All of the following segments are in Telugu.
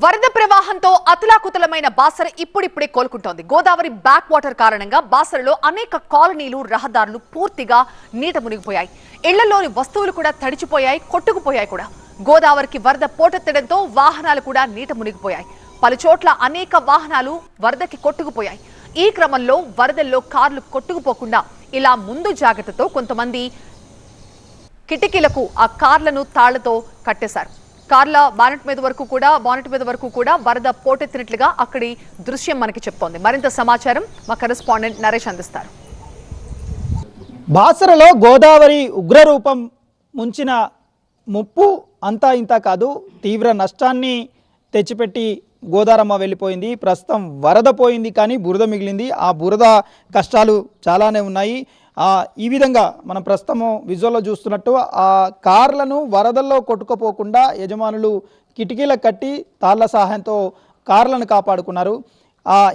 వరద ప్రవాహంతో అతులాకుతలమైన బాసర ఇప్పుడిప్పుడే కోలుకుంటోంది. గోదావరి బ్యాక్ వాటర్ కారణంగా బాసరలో అనేక కాలనీలు రహదారులు పూర్తిగా నీట మునిగిపోయాయి. ఇళ్ళలోని వస్తువులు కూడా తడిచిపోయాయి కొట్టుకుపోయాయి కూడా. గోదావరికి వరద పోటెత్తడంతో వాహనాలు కూడా నీట మునిగిపోయాయి. పలుచోట్ల అనేక వాహనాలు వరదకి కొట్టుకుపోయాయి. ఈ క్రమంలో వరదల్లో కార్లు కొట్టుకుపోకుండా ఇలా ముందు జాగ్రత్తతో కొంతమంది కిటికీలకు ఆ కార్లను తాళ్ళతో కట్టేశారు. కార్ల బానెట్ మీద వరకు కూడా బానెట్ మీద వరకు కూడా వరద పోటెత్తినట్లుగా అక్కడి దృశ్యం మనకి చెప్తోంది. మరింత సమాచారం మా కరెస్పాండెంట్ నరేష్ అందిస్తారు. బాసరలో గోదావరి ఉగ్రరూపం ముంచిన ముప్పు అంతా ఇంత కాదు. తీవ్ర నష్టాన్ని తెచ్చిపెట్టి గోదారమ్మ వెళ్ళిపోయింది. ప్రస్తుతం వరద పోయింది కానీ బురద మిగిలింది. ఆ బురద కష్టాలు చాలానే ఉన్నాయి. ఈ విధంగా మనం ప్రస్తుతము విజువల్లో చూస్తున్నట్టు ఆ కార్లను వరదల్లో కొట్టుకుపోకుండా యజమానులు కిటికీల కట్టి తాళ్ళ సహాయంతో కార్లను కాపాడుకున్నారు.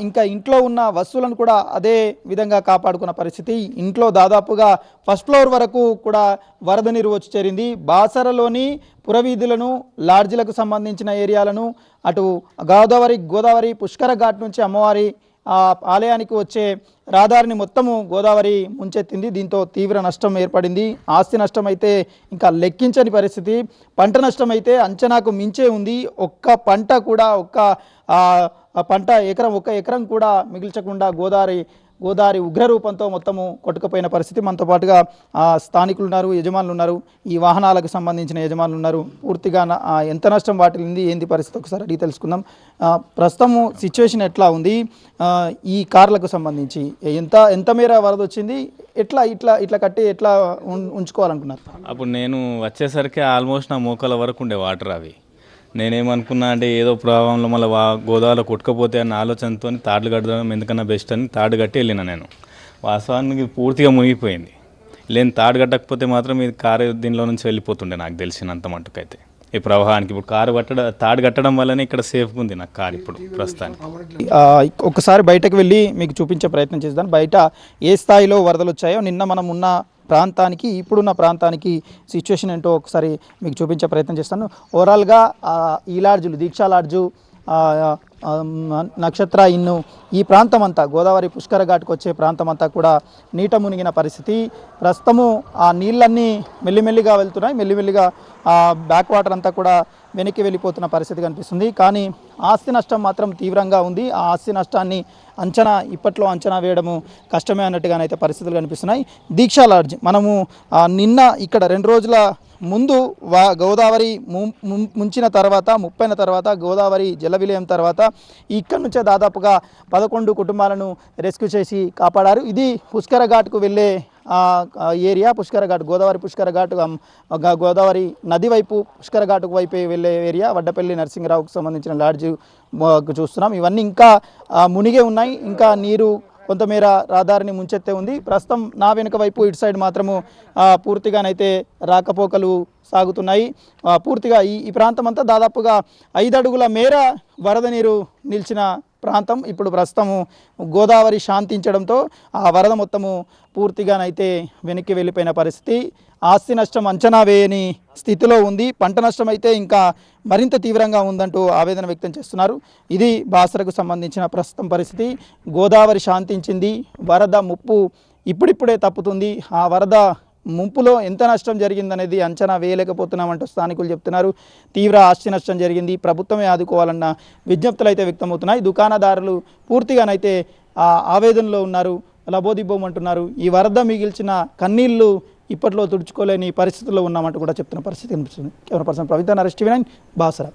ఇంకా ఇంట్లో ఉన్న వస్తువులను కూడా అదే విధంగా కాపాడుకున్న పరిస్థితి. ఇంట్లో దాదాపుగా ఫస్ట్ ఫ్లోర్ వరకు కూడా వరద నీరు వచ్చి చేరింది. బాసరలోని పురవీధులను లాడ్జిలకు సంబంధించిన ఏరియాలను అటు గోదావరి గోదావరి పుష్కర ఘాట్ నుంచి అమ్మవారి ఆ ఆలయానికి వచ్చే రహదారిని మొత్తము గోదావరి ముంచెత్తింది. దీంతో తీవ్ర నష్టం ఏర్పడింది. ఆస్తి నష్టం అయితే ఇంకా లెక్కించని పరిస్థితి. పంట నష్టం అయితే అంచనాకు మించే ఉంది. ఒక్క పంట కూడా ఒక్క పంట ఎకరం ఒక్క ఎకరం కూడా మిగిల్చకుండా గోదావరి గోదావరి ఉగ్రరూపంతో మొత్తము కొట్టుకుపోయిన పరిస్థితి. మనతో పాటుగా స్థానికులు ఉన్నారు యజమానులు ఉన్నారు ఈ వాహనాలకు సంబంధించిన యజమానులు ఉన్నారు పూర్తిగా నా- ఎంత నష్టం వాటిల్లింది ఏంది పరిస్థితి ఒకసారి అడిగి తెలుసుకుందాం. ప్రస్తుతము సిచ్యువేషన్ ఎట్లా ఉంది? ఈ కార్లకు సంబంధించి. ఎంత ఎంత మేర వరద వచ్చింది ఎట్లా ఇట్లా ఇట్లా కట్టి ఎట్లా ఉం- ఉంచుకోవాలనుకున్నారు? అప్పుడు నేను వచ్చేసరికి ఆల్మోస్ట్ నా మోకాల వరకు ఉండే వాటర్ అవి. నేనేమనుకున్నా అంటే ఏదో ప్రభావంలో మళ్ళీ వా గోదావరిలో కొట్టుకపోతే అన్న ఆలోచనతో తాడు కట్టడం ఎందుకన్నా బెస్ట్ అని తాడు కట్టి వెళ్ళిన నేను. వాస్తవానికి పూర్తిగా మునిగిపోయింది. లేని తాడు కట్టకపోతే మాత్రం ఇది కారు దీనిలో నుంచి వెళ్ళిపోతుండే నాకు తెలిసినంత మటుకైతే ఈ ప్రవాహానికి ఇప్పుడు కారు కట్టడం తాడు కట్టడం వల్లనే ఇక్కడ సేఫ్గా ఉంది నాకు కారు ఇప్పుడు ప్రస్తుతానికి. ఒకసారి బయటకు వెళ్ళి మీకు చూపించే ప్రయత్నం చేద్దాం. బయట ఏ స్థాయిలో వరదలు వచ్చాయో నిన్న మనం ఉన్న ప్రాంతానికి ఇప్పుడున్న ప్రాంతానికి సిచ్యువేషన్ ఏంటో ఒకసారి మీకు చూపించే ప్రయత్నం చేస్తాను. ఓవరాల్గా ఈ లాడ్జులు దీక్షా లాడ్జు నక్షత్ర ఇన్ను ఈ ప్రాంతం అంతా గోదావరి పుష్కర ఘాట్కి వచ్చే ప్రాంతం అంతా కూడా నీట మునిగిన పరిస్థితి. ప్రస్తుతము ఆ నీళ్ళన్నీ మెల్లిమెల్లిగా వెళ్తున్నాయి. మెల్లిమెల్లిగా ఆ బ్యాక్ వాటర్ అంతా కూడా వెనక్కి వెళ్ళిపోతున్న పరిస్థితి కనిపిస్తుంది. కానీ ఆస్తి నష్టం మాత్రం తీవ్రంగా ఉంది. ఆ ఆస్తి నష్టాన్ని అంచనా ఇప్పట్లో అంచనా వేయడము కష్టమే అన్నట్టుగానైతే పరిస్థితులు కనిపిస్తున్నాయి. దీక్షా లాడ్జ్ మనము నిన్న ఇక్కడ రెండు రోజుల ముందు వా గోదావరి ముంచిన తర్వాత ముప్పైన తర్వాత గోదావరి జల విలయం తర్వాత ఇక్కడ నుంచే దాదాపుగా పదకొండు కుటుంబాలను రెస్క్యూ చేసి కాపాడారు. ఇది పుష్కర ఘాట్కు వెళ్ళే ఏరియా పుష్కర ఘాట్ గోదావరి పుష్కర ఘాట్ గోదావరి నది వైపు పుష్కర ఘాటుకు వైపు వెళ్ళే ఏరియా. వడ్డపల్లి నరసింహరావుకు సంబంధించిన లాడ్జ్ చూస్తున్నాం. ఇవన్నీ ఇంకా మునిగే ఉన్నాయి. ఇంకా నీరు కొంతమేర రహదారిని ముంచెత్తే ఉంది. ప్రస్తుతం నా వెనుక వైపు ఇటు సైడ్ మాత్రము పూర్తిగానైతే రాకపోకలు సాగుతున్నాయి. పూర్తిగా ఈ ఈ ప్రాంతం అంతా దాదాపుగా ఐదు అడుగుల మేర వరద నీరు నిలిచిన ప్రాంతం. ఇప్పుడు ప్రస్తుతము గోదావరి శాంతించడంతో ఆ వరద మొత్తము పూర్తిగానైతే వెనక్కి వెళ్ళిపోయిన పరిస్థితి. ఆస్తి నష్టం అంచనా వేయని స్థితిలో ఉంది. పంట నష్టం అయితే ఇంకా మరింత తీవ్రంగా ఉందంటూ ఆవేదన వ్యక్తం చేస్తున్నారు. ఇది బాసరకు సంబంధించిన ప్రస్తుతం పరిస్థితి. గోదావరి శాంతించింది. వరద ముప్పు ఇప్పుడిప్పుడే తప్పుతుంది. ఆ వరద ముంపులో ఎంత నష్టం జరిగిందనేది అంచనా వేయలేకపోతున్నామంటూ స్థానికులు చెప్తున్నారు. తీవ్ర ఆస్తి నష్టం జరిగింది. ప్రభుత్వమే ఆదుకోవాలన్న విజ్ఞప్తులు అయితే వ్యక్తమవుతున్నాయి. దుకాణదారులు పూర్తిగానైతే ఆవేదనలో ఉన్నారు. లబోదిబ్బోమంటున్నారు. ఈ వరద మిగిల్చిన కన్నీళ్ళు ఇప్పట్లో తుడుచుకోలేని పరిస్థితుల్లో ఉన్నామంటూ కూడా చెప్తున్న పరిస్థితి కనిపిస్తుంది. Camera person Praveetha Naresh TV nine Basara.